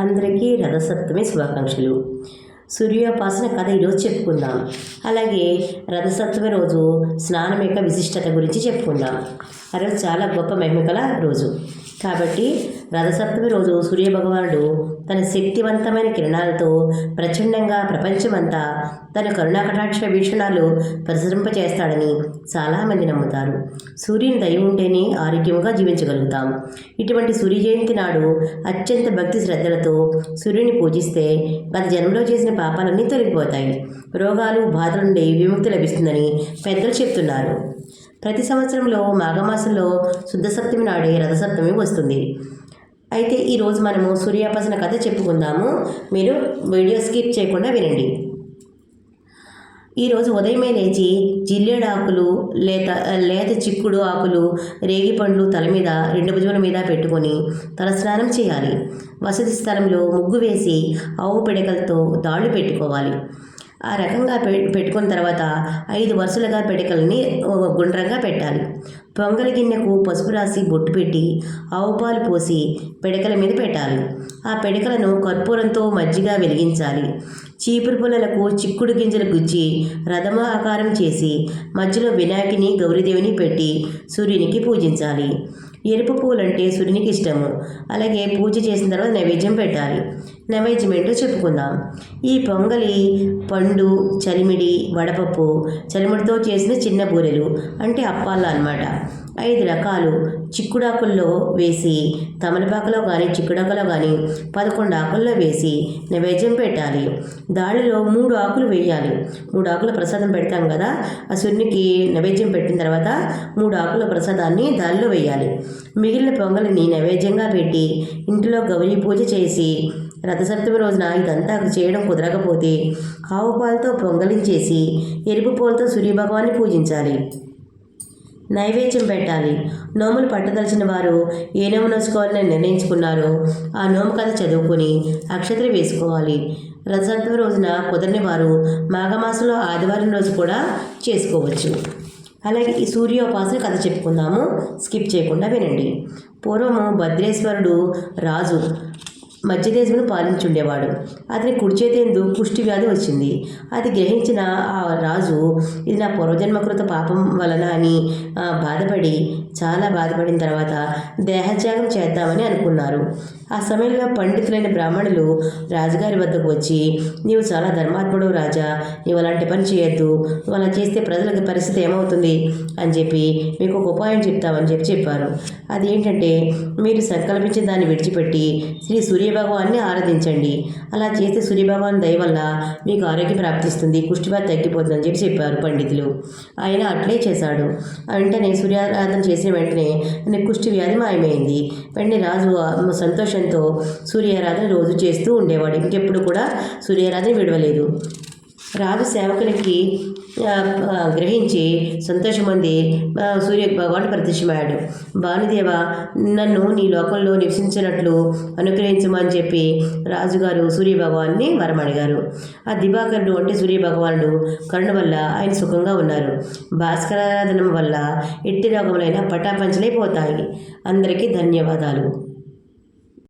అందరికీ రథసప్తమి శుభాకాంక్షలు. సూర్యోపాసన కథ ఈరోజు చెప్పుకుందాం. అలాగే రథసప్తమి రోజు స్నానం యొక్క విశిష్టత గురించి చెప్పుకుందాం. ఆ రోజు చాలా గొప్ప మహిమగల రోజు. కాబట్టి రథసప్తమి రోజు సూర్యభగవానుడు తన శక్తివంతమైన కిరణాలతో ప్రచండంగా ప్రపంచమంతా తన కరుణాకటాక్ష వీక్షణాలు ప్రసరింపచేస్తాడని చాలామంది నమ్ముతారు. సూర్యుని దయ ఉంటేనే ఆరోగ్యంగా జీవించగలుగుతాం. ఇటువంటి సూర్య జయంతి నాడు అత్యంత భక్తి శ్రద్ధలతో సూర్యుని పూజిస్తే గత జన్మలో చేసిన పాపాలన్నీ తొలగిపోతాయి. రోగాలు బాధల నుండి విముక్తి లభిస్తుందని పెద్దలు చెప్తున్నారు. ప్రతి సంవత్సరంలో మాఘమాసంలో శుద్ధ సప్తమి నాడే రథసప్తమి వస్తుంది. అయితే ఈరోజు మనము సూర్యాపాసన కథ చెప్పుకుందాము. మీరు వీడియో స్కిప్ చేయకుండా వినండి. ఈరోజు ఉదయమే లేచి జిల్లేడు ఆకులు లేత లేత చిక్కుడు ఆకులు రేగి పండ్లు తల మీద రెండు భుజముల మీద పెట్టుకొని తలస్నానం చేయాలి. వసతి స్థలంలో ముగ్గు వేసి ఆవు పిడకలతో దాళ్ళు పెట్టుకోవాలి. ఆ రకంగా పె పెట్టుకున్న తర్వాత ఐదు వరుసలుగా పిడకల్ని గుండ్రంగా పెట్టాలి. పొంగలి గిన్నెకు పసుపు రాసి బొట్టు పెట్టి ఆవు పాలు పోసి పిడకల మీద పెట్టాలి. ఆ పిడకలను కర్పూరంతో మజ్జిగ వెలిగించాలి. చీపురు పుల్లలకు చిక్కుడు గింజలు గుచ్చి రథమ ఆకారం చేసి మధ్యలో వినాయకుని గౌరీదేవిని పెట్టి సూర్యునికి పూజించాలి. ఎరుపు పూలంటే సూర్యునికి ఇష్టము. అలాగే పూజ చేసిన తర్వాత నైవేద్యం పెట్టాలి. నైవేద్యం ఏంటో చెప్పుకుందాం. ఈ పొంగలి పండు చలిమిడి వడపప్పు చలిమిడితో చేసిన చిన్న బూరెలు అంటే అప్పాలు అన్నమాట. ఐదు రకాలు చిక్కుడాకుల్లో వేసి తమలపాకులో కానీ చిక్కుడాకులో కానీ పదకొండు ఆకుల్లో వేసి నైవేద్యం పెట్టాలి. దాడిలో మూడు ఆకులు వేయాలి. మూడు ఆకుల ప్రసాదం పెడతాం కదా ఆ సూర్యునికి నైవేద్యం పెట్టిన తర్వాత మూడు ఆకుల ప్రసాదాన్ని దానిలో వేయాలి. మిగిలిన పొంగలిని నైవేద్యంగా పెట్టి ఇంటిలో గౌరీ పూజ చేసి రథసప్తమి రోజున ఇదంతా చేయడం కుదరకపోతే ఆవు పాలతో పొంగలించేసి ఎరుపు పూలతో సూర్యభగవాన్ని పూజించాలి. నైవేద్యం పెట్టాలి. నోములు పట్టదలిచిన వారు ఏ నోము నోచుకోవాలని నిర్ణయించుకున్నారో ఆ నోము కథ చదువుకొని అక్షత్రి వేసుకోవాలి. రథసప్తమి రోజున కుదరని వారు మాఘమాసంలో ఆదివారం రోజు కూడా చేసుకోవచ్చు. అలాగే ఈ సూర్యోపాసన కథ చెప్పుకుందాము. స్కిప్ చేయకుండా వినండి. పూర్వము భద్రేశ్వరుడు రాజు మధ్యదేశమును పాలించుండేవాడు. అతని కుడి చేతేందు కుష్టి వ్యాధి వచ్చింది. అది గ్రహించిన ఆ రాజు ఇది నా పూర్వజన్మకృత పాపం వలన అని బాధపడి చాలా బాధపడిన తర్వాత దేహత్యాగం చేద్దామని అనుకున్నారు. ఆ సమయంలో పండితులైన బ్రాహ్మణులు రాజుగారి వద్దకు వచ్చి నీవు చాలా ధర్మాత్ముడు రాజా నీవు అలాంటి పని చేయొద్దు. అలా చేస్తే ప్రజలకు పరిస్థితి ఏమవుతుంది అని చెప్పి మీకు ఒక ఉపాయం చెప్తామని చెప్పి చెప్పారు. అదేంటంటే మీరు సంకల్పించిన దాన్ని విడిచిపెట్టి శ్రీ సూర్యభగవాన్ని ఆరాధించండి. అలా చేస్తే సూర్యభగవాన్ దయ వల్ల మీకు ఆరోగ్యం ప్రాప్తిస్తుంది కుష్టిబాధ తగ్గిపోతుందని చెప్పి చెప్పారు పండితులు. ఆయన అట్లే చేశాడు. వెంటనే సూర్యారాధన చేసిన వెంటనే ఆయన కుష్టి వ్యాధి మాయమైంది. వెంటనే రాజు సంతోషంతో సూర్యారాధన రోజు చేస్తూ ఉండేవాడు. ఇంకెప్పుడు కూడా సూర్యారాధన విడవలేదు. రాజు సేవకునికి గ్రహించి సంతోషమంది సూర్య భగవాన్ ప్రత్యక్షమయ్యాడు. భానుదేవ నన్ను నీ లోకంలో నివసించినట్లు అనుగ్రహించమని చెప్పి రాజుగారు సూర్య భగవాన్ని వరం అడిగారు ఆ దివాకరుడు అంటే సూర్య భగవానుడు కరుణ వల్ల ఆయన సుఖంగా ఉన్నారు. భాస్కరారాధన వల్ల ఎట్టి రోగములైన పటాపంచలైపోతాయి. అందరికీ ధన్యవాదాలు.